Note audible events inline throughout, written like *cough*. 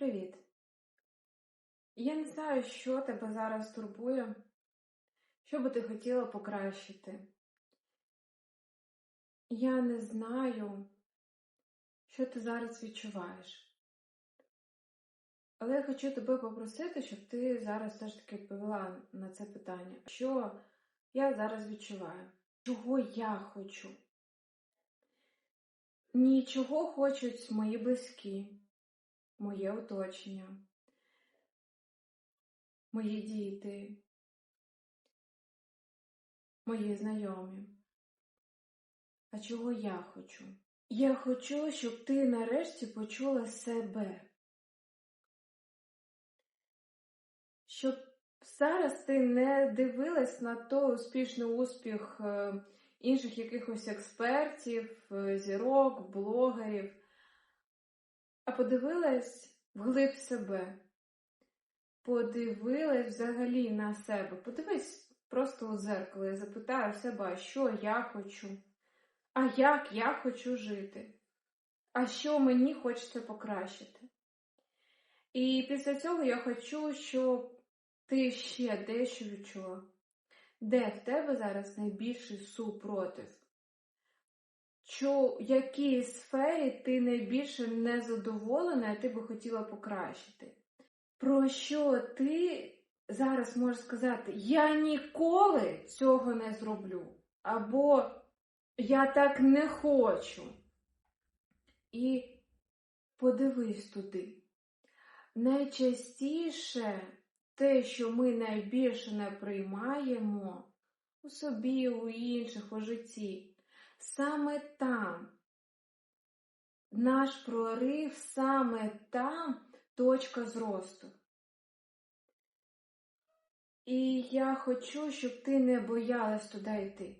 Привіт. Я не знаю, що тебе зараз турбує, що би ти хотіла покращити. Я не знаю, що ти зараз відчуваєш. Але я хочу тебе попросити, щоб ти зараз все ж таки відповіла на це питання. Що я зараз відчуваю? Чого я хочу? Нічого хочуть мої близькі, моє оточення, мої діти, мої знайомі. А чого я хочу? Я хочу, щоб ти нарешті почула себе. Щоб зараз ти не дивилась на той успішний успіх е, інших якихось експертів, е, зірок, блогерів, а подивилась вглиб себе. Подивилась взагалі на себе. Подивись просто у зеркало і запитаю себе, а що я хочу, а як я хочу жити, а що мені хочеться покращити. І після цього я хочу, щоб ти ще дещо відчула. Де в тебе зараз найбільший супротив? В якій сфері ти найбільше незадоволена, і ти би хотіла покращити? Про що ти зараз можеш сказати, я ніколи цього не зроблю, або я так не хочу. І подивись туди. Найчастіше те, що ми найбільше не приймаємо у собі, у інших, у житті, саме там наш прорив, саме там точка зросту. І я хочу, щоб ти не боялась туди йти.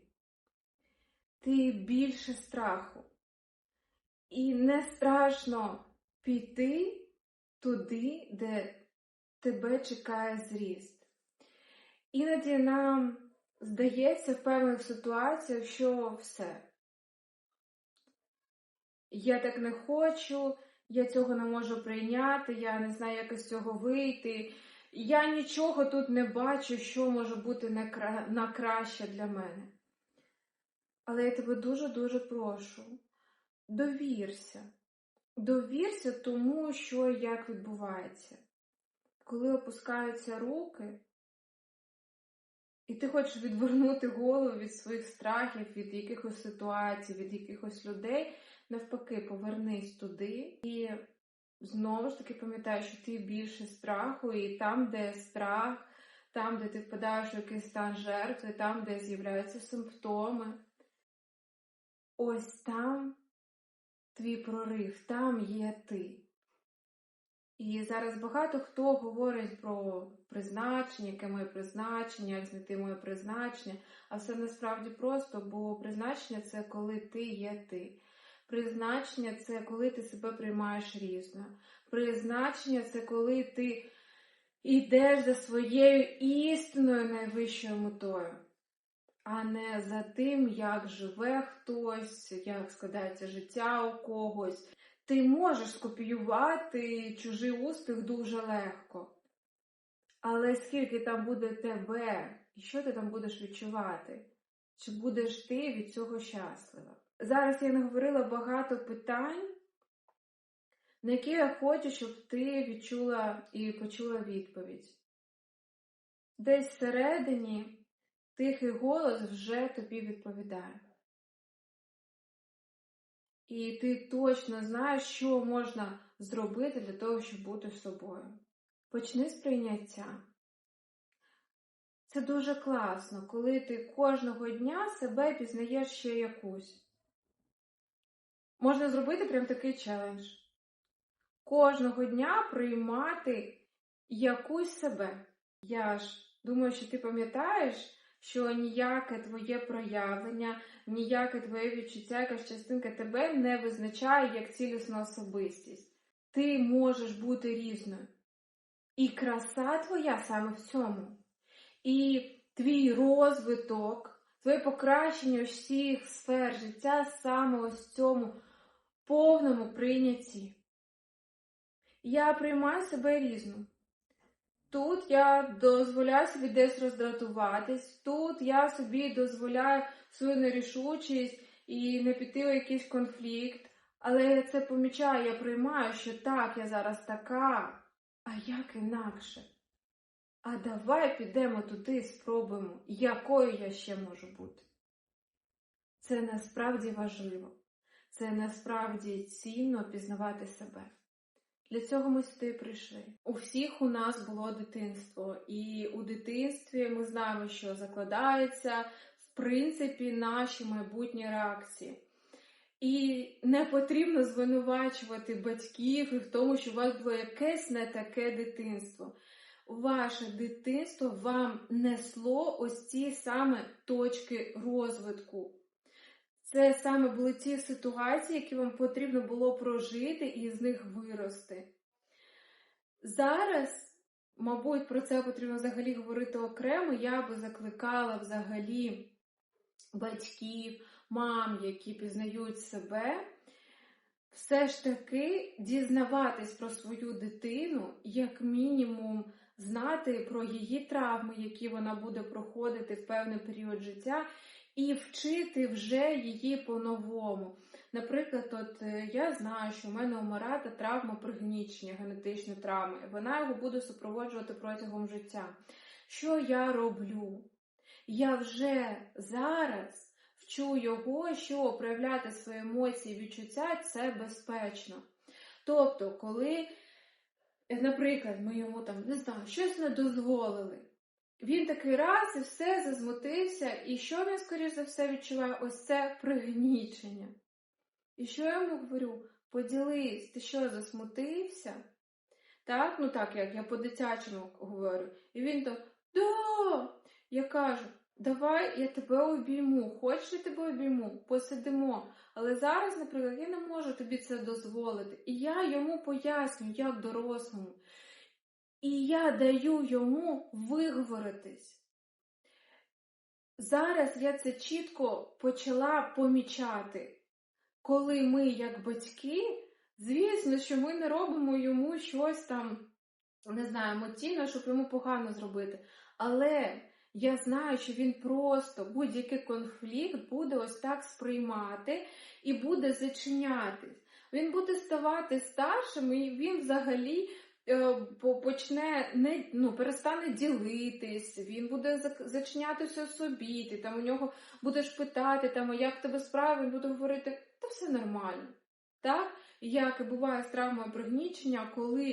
Ти більше страху. І не страшно піти туди, де тебе чекає зріст. Іноді нам здається в певних ситуаціях, що все. Я так не хочу, я цього не можу прийняти, я не знаю, як з цього вийти. Я нічого тут не бачу, що може бути на краще для мене. Але я тебе дуже-дуже прошу, довірся. Довірся тому, що як відбувається коли опускаються руки, і ти хочеш відвернути голову від своїх страхів, від якихось ситуацій, від якихось людей, навпаки, повернись туди і знову ж таки пам'ятай, що ти більше страху, і там, де страх, там, де ти впадаєш в якийсь стан жертви, там, де з'являються симптоми, ось там твій прорив, там є ти. І зараз багато хто говорить про призначення, яке моє призначення, як знайти моє призначення, а все насправді просто, бо призначення це коли ти є ти. Призначення це коли ти себе приймаєш різно. Призначення це коли ти йдеш за своєю істинною найвищою метою, а не за тим, як живе хтось, як складається життя у когось. Ти можеш скопіювати чужий успіх дуже легко. Але скільки там буде тебе, і що ти там будеш відчувати? Чи будеш ти від цього щаслива? Зараз я не говорила багато питань, на які я хочу, щоб ти відчула і почула відповідь. Десь всередині тихий голос вже тобі відповідає. І ти точно знаєш, що можна зробити для того, щоб бути собою. Почни з прийняття. Це дуже класно, коли ти кожного дня себе пізнаєш ще якусь. Можна зробити прям такий челендж. Кожного дня приймати якусь себе. Я ж думаю, що ти пам'ятаєш що ніяке твоє проявлення, ніяке твоє відчуття, якась частинка тебе не визначає як цілісну особистість. Ти можеш бути різною. І краса твоя саме в цьому. І твій розвиток, твоє покращення всіх сфер життя саме ось в цьому повному прийнятті. я приймаю себе різну. Тут я дозволяю собі десь роздратуватись, тут я собі дозволяю свою нерішучість і не піти у якийсь конфлікт. Але я це помічаю, я приймаю, що так, я зараз така, а як інакше? А давай підемо туди і спробуємо, якою я ще можу бути. Це насправді важливо, це насправді цінно пізнавати себе. Для цього ми сюди прийшли. У всіх у нас було дитинство, і у дитинстві ми знаємо, що закладаються в принципі наші майбутні реакції. І не потрібно звинувачувати батьків і в тому, що у вас було якесь не таке дитинство. Ваше дитинство вам несло ось ці саме точки розвитку. Це саме були ті ситуації, які вам потрібно було прожити і з них вирости. Зараз, мабуть, про це потрібно взагалі говорити окремо. Я би закликала взагалі батьків, мам, які пізнають себе, все ж таки дізнаватись про свою дитину, як мінімум, знати про її травми, які вона буде проходити в певний період життя, і вчити вже її по-новому. Наприклад, от е, я знаю, що в мене у Марата травма пригнічення, генетична травма, і вона його буде супроводжувати протягом життя. Що я роблю? Я вже зараз вчу його, що проявляти свої емоції, відчуття це безпечно. Тобто, коли, наприклад, ми йому там не знаю, щось не дозволили. Він такий раз і все зазмотився, і що він, скоріш за все, відчуває? Ось це пригнічення. І що я йому говорю? Поділись, ти що, засмутився? Так, ну так, як я по-дитячому говорю. І він то, да! Я кажу, давай я тебе обійму, хочеш я тебе обійму, посидимо. Але зараз, наприклад, я не можу тобі це дозволити. І я йому поясню, як дорослому. І я даю йому виговоритись. Зараз я це чітко почала помічати. Коли ми, як батьки, звісно, що ми не робимо йому щось там, не знаю, емоційно, щоб йому погано зробити. Але я знаю, що він просто будь-який конфлікт буде ось так сприймати і буде зачинятись. Він буде ставати старшим, і він взагалі почне не ну, перестане ділитись, він буде зачинятися собі. Ти там у нього будеш питати, там, як тебе справи, він буде говорити, та все нормально. Так? Як і буває з травмою пригнічення, коли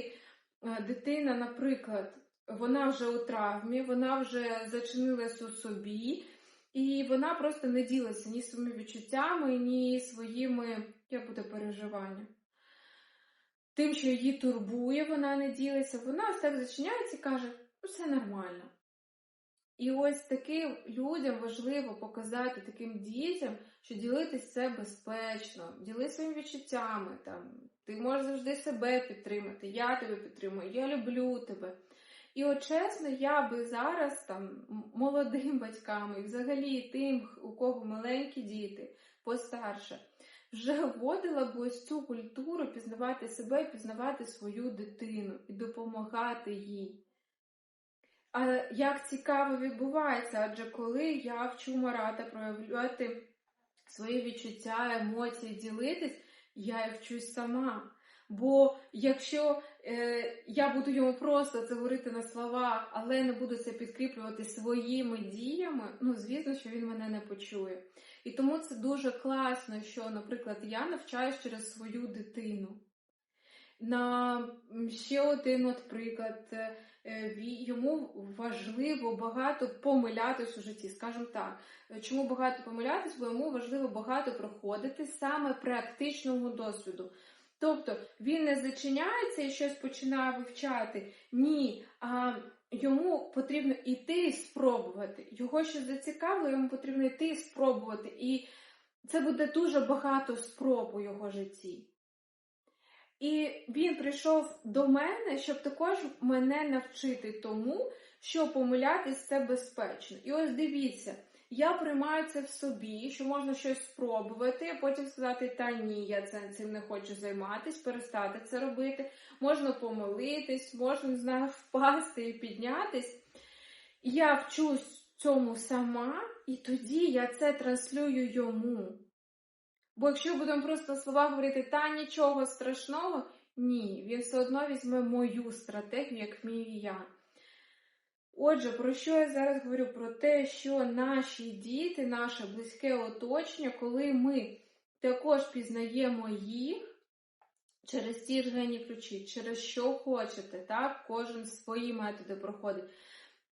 е, дитина, наприклад, вона вже у травмі, вона вже зачинилась у собі, і вона просто не ділиться ні своїми відчуттями, ні своїми, як буде переживання. Тим, що її турбує, вона не ділиться, вона ось так зачиняється і каже, ну все нормально. І ось таким людям важливо показати таким дітям, що ділитись це безпечно, діли своїми відчуттями. Там, Ти можеш завжди себе підтримати, я тебе підтримую, я люблю тебе. І от чесно, я би зараз там молодим батькам і взагалі тим, у кого маленькі діти, постарше, вже вводила б ось цю культуру пізнавати себе, пізнавати свою дитину і допомагати їй. А як цікаво відбувається, адже коли я вчу Марата проявляти свої відчуття, емоції, ділитись, я їх вчусь сама. Бо якщо е, я буду йому просто це говорити на словах, але не буду це підкріплювати своїми діями, ну звісно, що він мене не почує. І тому це дуже класно, що, наприклад, я навчаюсь через свою дитину. На ще один от приклад, е, йому важливо багато помилятись у житті, скажімо так. Чому багато помилятись? Бо йому важливо багато проходити саме практичного досвіду. Тобто він не зачиняється і щось починає вивчати. Ні. а Йому потрібно йти і спробувати. Його щось зацікавило, йому потрібно йти і спробувати. І це буде дуже багато спроб у його житті. І він прийшов до мене, щоб також мене навчити тому, що помилятись це безпечно. І ось дивіться, я приймаю це в собі, що можна щось спробувати, а потім сказати, та ні, я цим не хочу займатися, перестати це робити. Можна помилитись, можна, не знаю, *laughs* впасти і піднятись. Я вчусь цьому сама, і тоді я це транслюю йому. Бо якщо будемо просто слова говорити, та нічого страшного, ні, він все одно візьме мою стратегію, як вмію я. Отже, про що я зараз говорю? Про те, що наші діти, наше близьке оточення, коли ми також пізнаємо їх через ті ж гені ключі, через що хочете, так? Кожен свої методи проходить.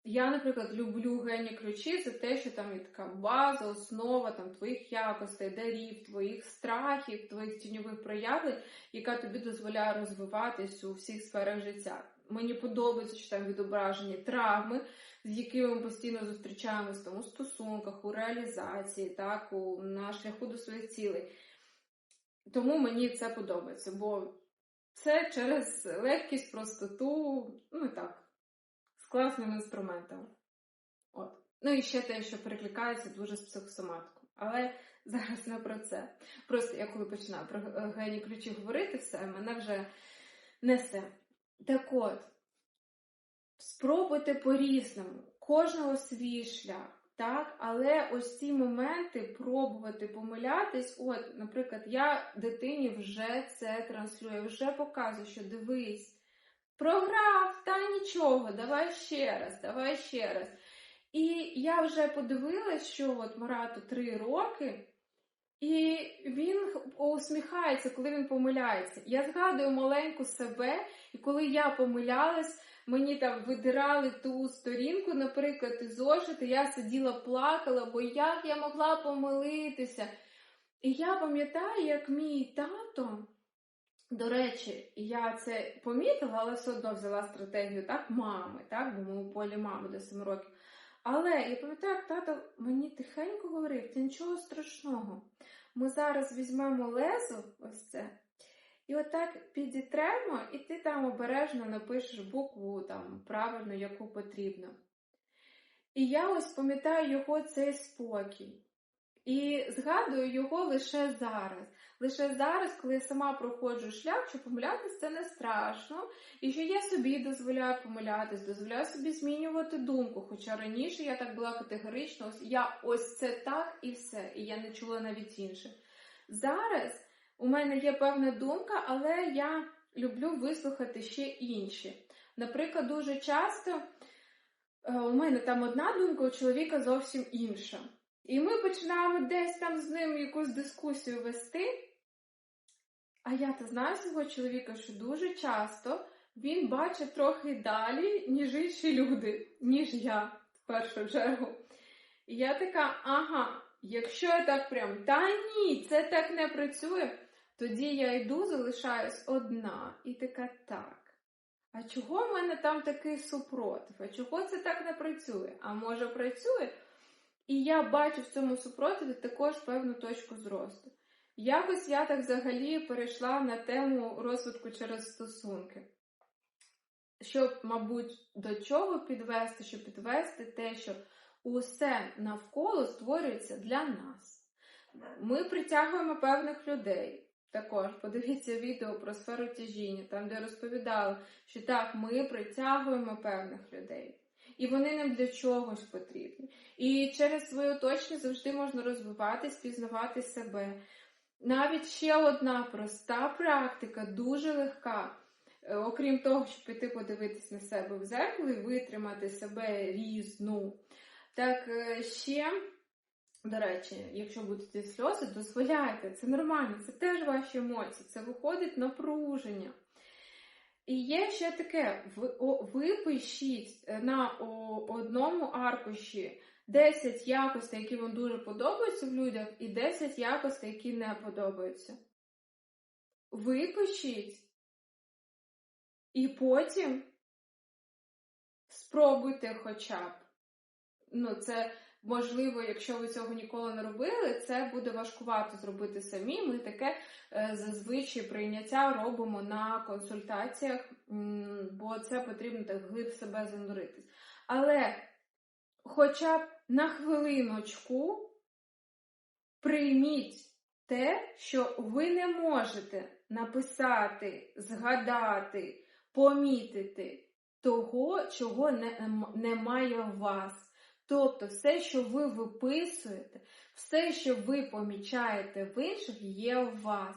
Я, наприклад, люблю гені ключі за те, що там є така база, основа там, твоїх якостей, дарів, твоїх страхів, твоїх тіньових проявлень, яка тобі дозволяє розвиватись у всіх сферах життя. Мені подобається, що там відображені травми, з якими ми постійно зустрічаємось там, у стосунках, у реалізації, так, у, на шляху до своїх цілей. Тому мені це подобається, бо це через легкість, простоту, ну і так з класним інструментом. От. Ну і ще те, що перекликається дуже з психосоматкою. Але зараз не про це. Просто я коли починаю про гені ключі говорити, все, мене вже несе. Так от, спробуйте по-різному, кожного свій шлях. Так, але ось ці моменти пробувати помилятись. От, наприклад, я дитині вже це транслюю, вже показую, що дивись. Програв, та нічого, давай ще раз, давай ще раз. І я вже подивилась, що от Марату три роки, і він усміхається, коли він помиляється. Я згадую маленьку себе, і коли я помилялась, мені там видирали ту сторінку, наприклад, із зошити, я сиділа, плакала, бо як я могла помилитися. І я пам'ятаю, як мій тато. До речі, я це помітила, але все одно взяла стратегію так, мами, так, бо ми у полі мами до 7 років. Але я пам'ятаю, як тато мені тихенько говорив, це нічого страшного. Ми зараз візьмемо лезо, ось це, і отак підітремо, і ти там обережно напишеш букву там правильно, яку потрібно. І я ось пам'ятаю його цей спокій. І згадую його лише зараз. Лише зараз, коли я сама проходжу шлях, що помилятися це не страшно, і що я собі дозволяю помилятись, дозволяю собі змінювати думку. Хоча раніше я так була категорично, ось я ось це так і все, і я не чула навіть інше. Зараз у мене є певна думка, але я люблю вислухати ще інші. Наприклад, дуже часто у мене там одна думка, у чоловіка зовсім інша. І ми починаємо десь там з ним якусь дискусію вести. А я то знаю свого чоловіка, що дуже часто він бачить трохи далі, ніж інші люди, ніж я в першу чергу. І я така, ага, якщо я так прям, та ні, це так не працює, тоді я йду, залишаюсь одна і така так. А чого в мене там такий супротив? А чого це так не працює? А може працює? І я бачу в цьому супротиві також певну точку зросту. Якось я так взагалі перейшла на тему розвитку через стосунки. Щоб, мабуть, до чого підвести, щоб підвести те, що усе навколо створюється для нас. Ми притягуємо певних людей. Також подивіться відео про сферу тяжіння, там де розповідали, що так, ми притягуємо певних людей. І вони нам для чогось потрібні. І через свою точність завжди можна розвиватись, пізнавати себе. Навіть ще одна проста практика, дуже легка. Окрім того, щоб піти подивитись на себе в зеркало і витримати себе різну. Так ще, до речі, якщо будуть сльози, дозволяйте, це нормально, це теж ваші емоції, це виходить напруження. І є ще таке: ви пишіть на одному аркуші 10 якостей, які вам дуже подобаються в людях, і 10 якостей, які не подобаються. Ви пишіть. І потім спробуйте хоча б. Ну, це можливо, якщо ви цього ніколи не робили, це буде важкувато зробити самі. Ми таке зазвичай прийняття робимо на консультаціях, бо це потрібно так глиб себе зануритись. Але хоча б на хвилиночку прийміть те, що ви не можете написати, згадати, помітити того, чого не, ем, немає в вас. Тобто все, що ви виписуєте, все, що ви помічаєте в інших, є в вас.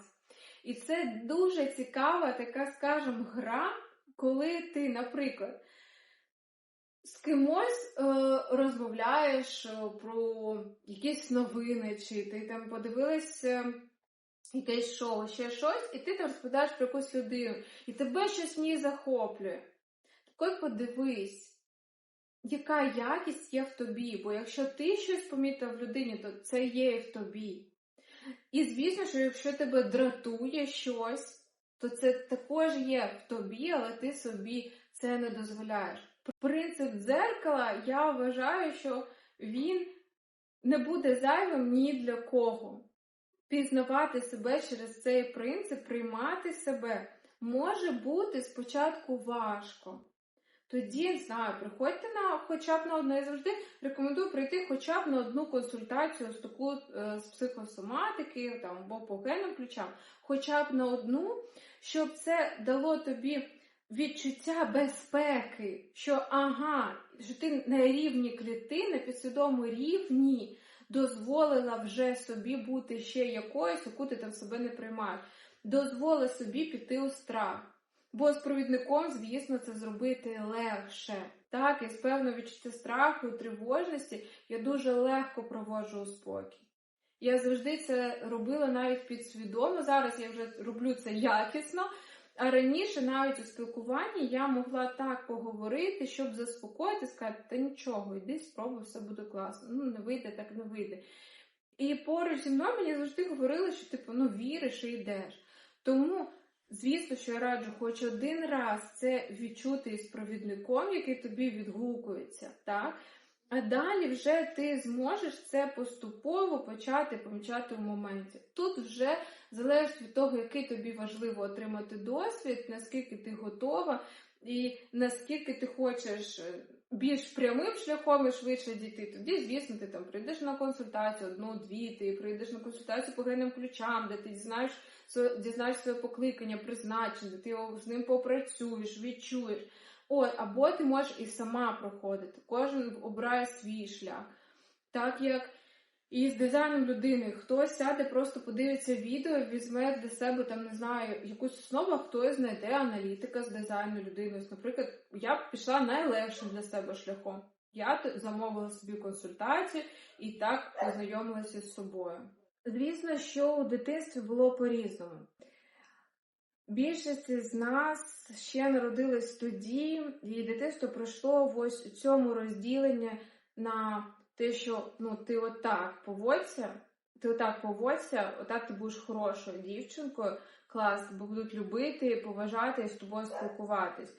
І це дуже цікава така, скажімо, гра, коли ти, наприклад, з кимось е, розмовляєш е, про якісь новини, чи ти там подивилась е, якесь шоу, ще щось, і ти там розповідаєш про якусь людину, і тебе щось в ній захоплює. Так от подивись, яка якість є в тобі, бо якщо ти щось помітив в людині, то це є і в тобі. І звісно, що якщо тебе дратує щось, то це також є в тобі, але ти собі це не дозволяєш. Принцип дзеркала, я вважаю, що він не буде зайвим ні для кого. Пізнавати себе через цей принцип, приймати себе може бути спочатку важко. Тоді, не знаю, приходьте на хоча б на одне. Я завжди рекомендую прийти хоча б на одну консультацію з таку е, з психосоматики там, або по генним ключам, хоча б на одну, щоб це дало тобі відчуття безпеки, що ага, що ти на рівні клітини, на підсвідомому рівні дозволила вже собі бути ще якоюсь, яку ти там себе не приймаєш. Дозволи собі піти у страх. Бо з провідником, звісно, це зробити легше. Так, і з певного відчуття страху тривожності я дуже легко проводжу у спокій. Я завжди це робила навіть підсвідомо. Зараз я вже роблю це якісно. А раніше, навіть у спілкуванні, я могла так поговорити, щоб заспокоїти, сказати, та нічого, йди, спробуй, все буде класно. Ну, не вийде, так не вийде. І поруч зі мною мені завжди говорили, що типу, ну віриш і йдеш. Тому. Звісно, що я раджу хоч один раз це відчути із провідником, який тобі відгукується, так? А далі вже ти зможеш це поступово почати помічати в моменті. Тут вже залежить від того, який тобі важливо отримати досвід, наскільки ти готова, і наскільки ти хочеш більш прямим шляхом і швидше дійти. Тоді, звісно, ти там прийдеш на консультацію, одну-дві, ти прийдеш на консультацію по генним ключам, де ти дізнаєш дізнаєш своє покликання, призначення, ти з ним попрацюєш, відчуєш. От, або ти можеш і сама проходити. Кожен обирає свій шлях. Так як і з дизайном людини хтось сяде, просто подивиться відео, візьме для себе там, не знаю, якусь основу, а хтось знайде аналітика з дизайну людини. Наприклад, я б пішла найлегшим для себе шляхом. Я замовила собі консультацію і так познайомилася з собою. Звісно, що у дитинстві було по-різному. Більшість з нас ще народились тоді, і дитинство пройшло в ось цьому розділенні на те, що ну, ти отак поводься, ти отак поводься, отак ти будеш хорошою дівчинкою, клас, бо будуть любити, поважати і з тобою спілкуватись.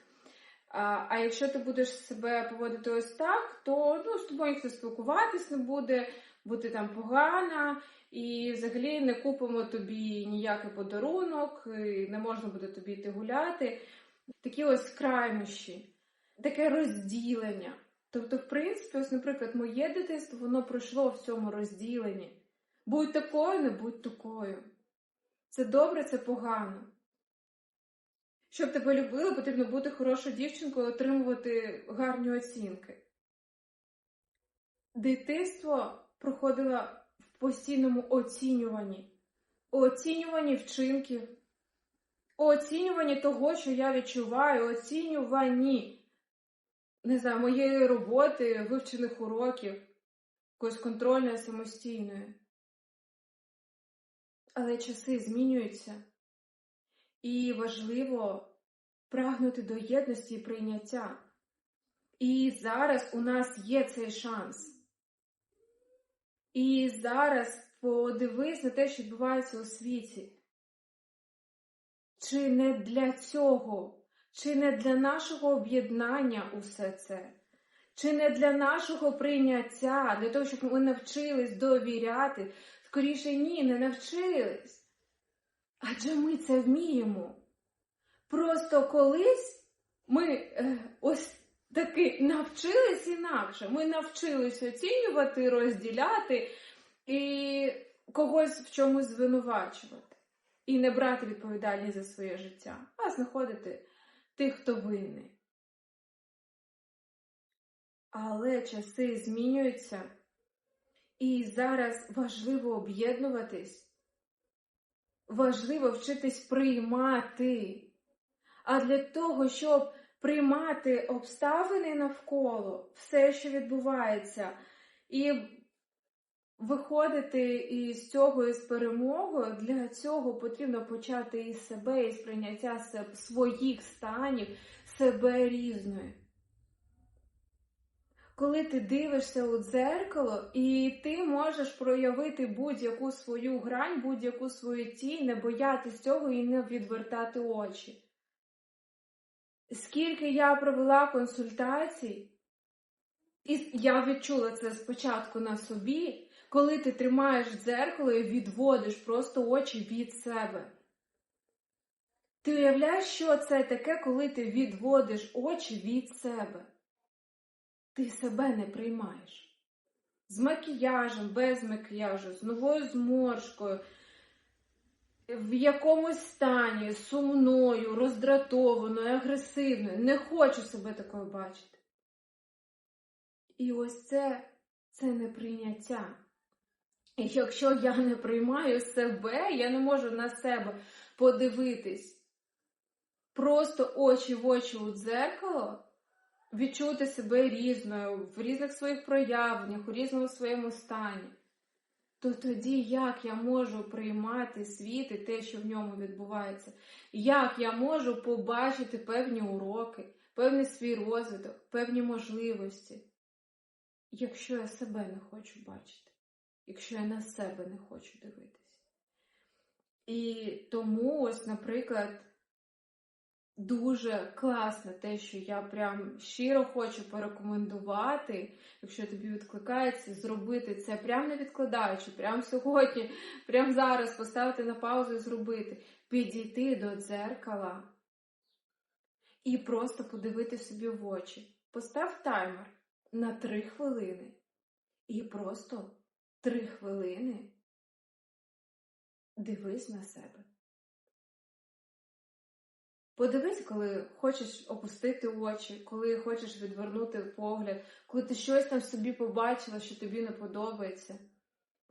А а якщо ти будеш себе поводити ось так, то ну, з тобою ніхто спілкуватись не буде, бути там погана, і взагалі не купимо тобі ніякий подарунок, і не можна буде тобі йти гуляти. Такі ось крайнощі, таке розділення. Тобто, в принципі, ось, наприклад, моє дитинство воно пройшло в цьому розділенні. Будь такою, не будь такою. Це добре, це погано. Щоб тебе любили, потрібно бути хорошою дівчинкою, отримувати гарні оцінки. Дитинство проходило в постійному оцінюванні, оцінюванні вчинків, оцінюванні того, що я відчуваю, оцінюванні не знаю, моєї роботи, вивчених уроків, якоїсь контрольної самостійної. Але часи змінюються, і важливо прагнути до єдності і прийняття. І зараз у нас є цей шанс. І зараз подивись на те, що відбувається у світі. Чи не для цього, чи не для нашого об'єднання усе це, чи не для нашого прийняття, для того, щоб ми навчились довіряти? Скоріше ні, не навчились. Адже ми це вміємо. Просто колись ми е, ось таки навчились інакше. Ми навчились оцінювати, розділяти і когось в чомусь звинувачувати. І не брати відповідальність за своє життя, а знаходити тих, хто винний. Але часи змінюються, і зараз важливо об'єднуватись, важливо вчитись приймати. А для того, щоб приймати обставини навколо, все, що відбувається, і виходити із цього із перемогою, для цього потрібно почати із себе, із прийняття своїх станів, себе різною. Коли ти дивишся у дзеркало, і ти можеш проявити будь-яку свою грань, будь-яку свою тінь, не боятись цього і не відвертати очі. Скільки я провела консультацій, і я відчула це спочатку на собі, коли ти тримаєш дзеркало і відводиш просто очі від себе. Ти уявляєш, що це таке, коли ти відводиш очі від себе? Ти себе не приймаєш. З макіяжем, без макіяжу, з новою зморшкою, в якомусь стані, сумною, роздратованою, агресивною. Не хочу себе такою бачити. І ось це, це неприйняття. І якщо я не приймаю себе, я не можу на себе подивитись, просто очі в очі у дзеркало, відчути себе різною, в різних своїх проявленнях, у різному своєму стані, то тоді як я можу приймати світ і те, що в ньому відбувається? Як я можу побачити певні уроки, певний свій розвиток, певні можливості, якщо я себе не хочу бачити? якщо я на себе не хочу дивитись. І тому, ось, наприклад, дуже класно те, що я прям щиро хочу порекомендувати, якщо тобі відкликається, зробити це прям не відкладаючи, прям сьогодні, прям зараз поставити на паузу і зробити, підійти до дзеркала і просто подивити собі в очі. Постав таймер на 3 хвилини і просто три хвилини дивись на себе. Подивись, коли хочеш опустити очі, коли хочеш відвернути погляд, коли ти щось там собі побачила, що тобі не подобається.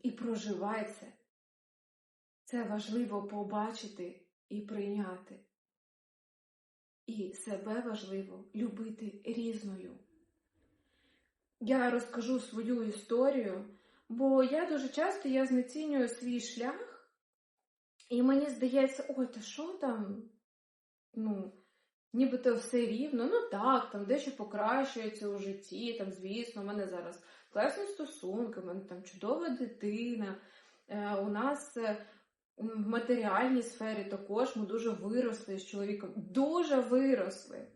І проживай це. Це важливо побачити і прийняти. І себе важливо любити різною. Я розкажу свою історію. Бо я дуже часто я знецінюю свій шлях, і мені здається, ой, та що там? Ну, нібито все рівно, ну так, там дещо покращується у житті, там, звісно, у мене зараз класні стосунки, у мене там чудова дитина. Е, у нас е, в матеріальній сфері також ми дуже виросли з чоловіком. Дуже виросли.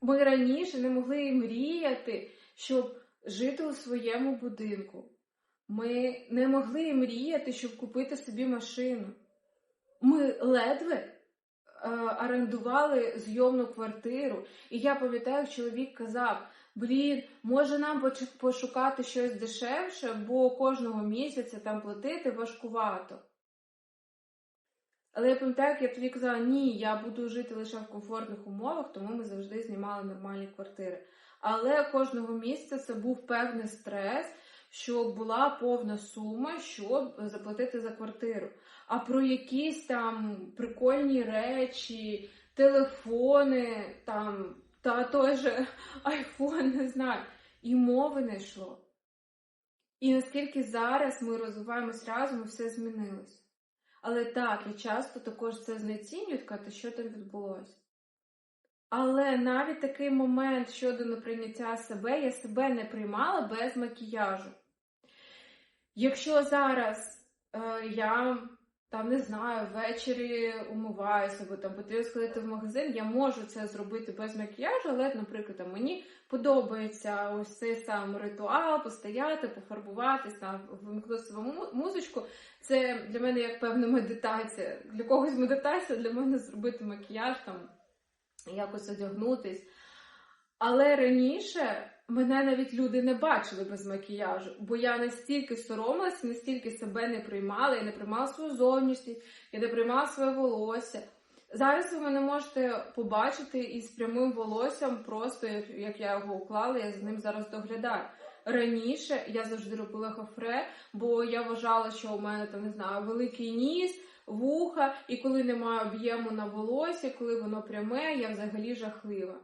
Ми раніше не могли і мріяти, щоб жити у своєму будинку. Ми не могли мріяти, щоб купити собі машину. Ми ледве орендували зйомну квартиру. І я пам'ятаю, чоловік казав: блін, може нам пошукати щось дешевше, бо кожного місяця там платити важкувато. Але я пам'ятаю, як я тоді казала, ні, я буду жити лише в комфортних умовах, тому ми завжди знімали нормальні квартири. Але кожного місяця це був певний стрес щоб була повна сума, щоб заплатити за квартиру. А про якісь там прикольні речі, телефони, там, та же айфон, не знаю, і мови не йшло. І наскільки зараз ми розвиваємось разом, все змінилось. Але так, і часто також це знецінюють, казати, що там відбулося. Але навіть такий момент щодо неприйняття себе, я себе не приймала без макіяжу. Якщо зараз е, я там не знаю, ввечері умиваюся, або там потрібно сходити в магазин, я можу це зробити без макіяжу, але, наприклад, там, мені подобається ось цей сам ритуал, постояти, пофарбуватись, там, вимкнути свою музичку. Це для мене як певна медитація. Для когось медитація, для мене зробити макіяж, там, якось одягнутись. Але раніше мене навіть люди не бачили без макіяжу, бо я настільки соромилась, настільки себе не приймала, я не приймала свою зовнішність, я не приймала своє волосся. Зараз ви мене можете побачити із прямим волоссям, просто як, я його уклала, я за ним зараз доглядаю. Раніше я завжди робила гофре, бо я вважала, що у мене там не знаю великий ніс, вуха, і коли немає об'єму на волосі, коли воно пряме, я взагалі жахлива.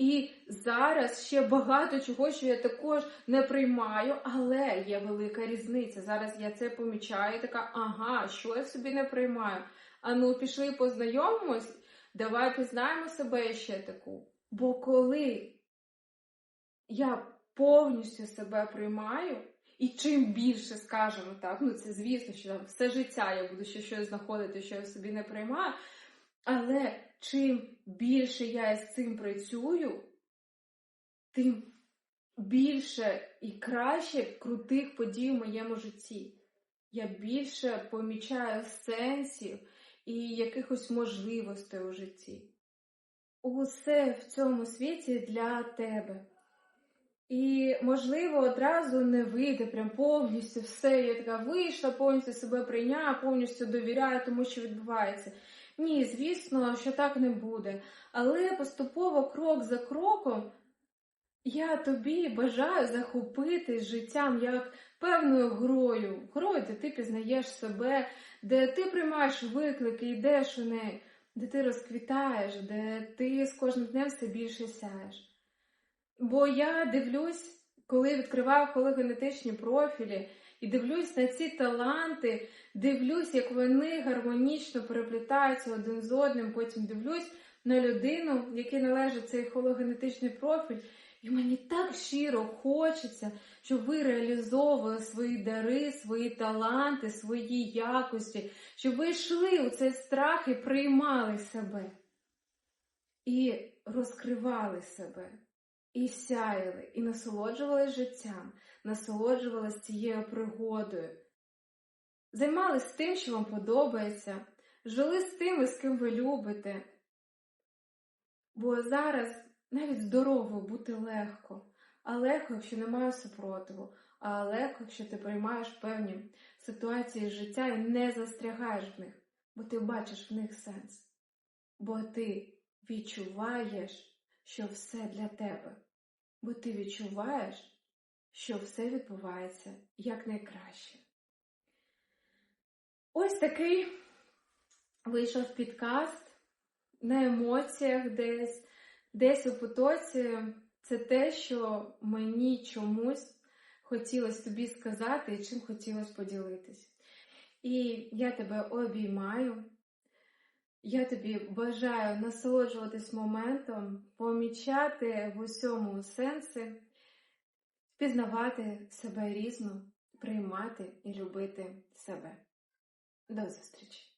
І зараз ще багато чого, що я також не приймаю, але є велика різниця. Зараз я це помічаю, така, ага, що я собі не приймаю. А ну, пішли познайомимось, давай пізнаємо себе ще таку. Бо коли я повністю себе приймаю, і чим більше, скажімо так, ну це звісно, що там все життя я буду ще щось знаходити, що я собі не приймаю. Але чим більше я з цим працюю, тим більше і краще крутих подій в моєму житті. Я більше помічаю сенсів і якихось можливостей у житті. Усе в цьому світі для тебе. І, можливо, одразу не вийде прям повністю все. Я така вийшла, повністю себе прийняла, повністю довіряю тому, що відбувається. Ні, звісно, що так не буде. Але поступово, крок за кроком, я тобі бажаю захопити життям як певною грою. Грою, де ти пізнаєш себе, де ти приймаєш виклики, йдеш у неї, де ти розквітаєш, де ти з кожним днем все більше сяєш. Бо я дивлюсь, коли відкриваю хологенетичні профілі, і дивлюсь на ці таланти, дивлюсь, як вони гармонічно переплітаються один з одним. Потім дивлюсь на людину, якій належить цей хологенетичний профіль. І мені так щиро хочеться, щоб ви реалізовували свої дари, свої таланти, свої якості, щоб ви йшли у цей страх і приймали себе, і розкривали себе, і сяяли, і насолоджувалися життям, насолоджувалися цією пригодою, займалися тим, що вам подобається, жили з тими, з ким ви любите. Бо зараз навіть здорово бути легко, а легко, якщо немає супротиву, а легко, якщо ти приймаєш певні ситуації життя і не застрягаєш в них, бо ти бачиш в них сенс. Бо ти відчуваєш, що все для тебе, бо ти відчуваєш, що все відбувається якнайкраще. Ось такий вийшов підкаст на емоціях десь, десь у потоці. Це те, що мені чомусь хотілося тобі сказати і чим хотілося поділитись. І я тебе обіймаю. Я тобі бажаю насолоджуватись моментом, помічати в усьому сенси, пізнавати себе різно, приймати і любити себе. До зустрічі!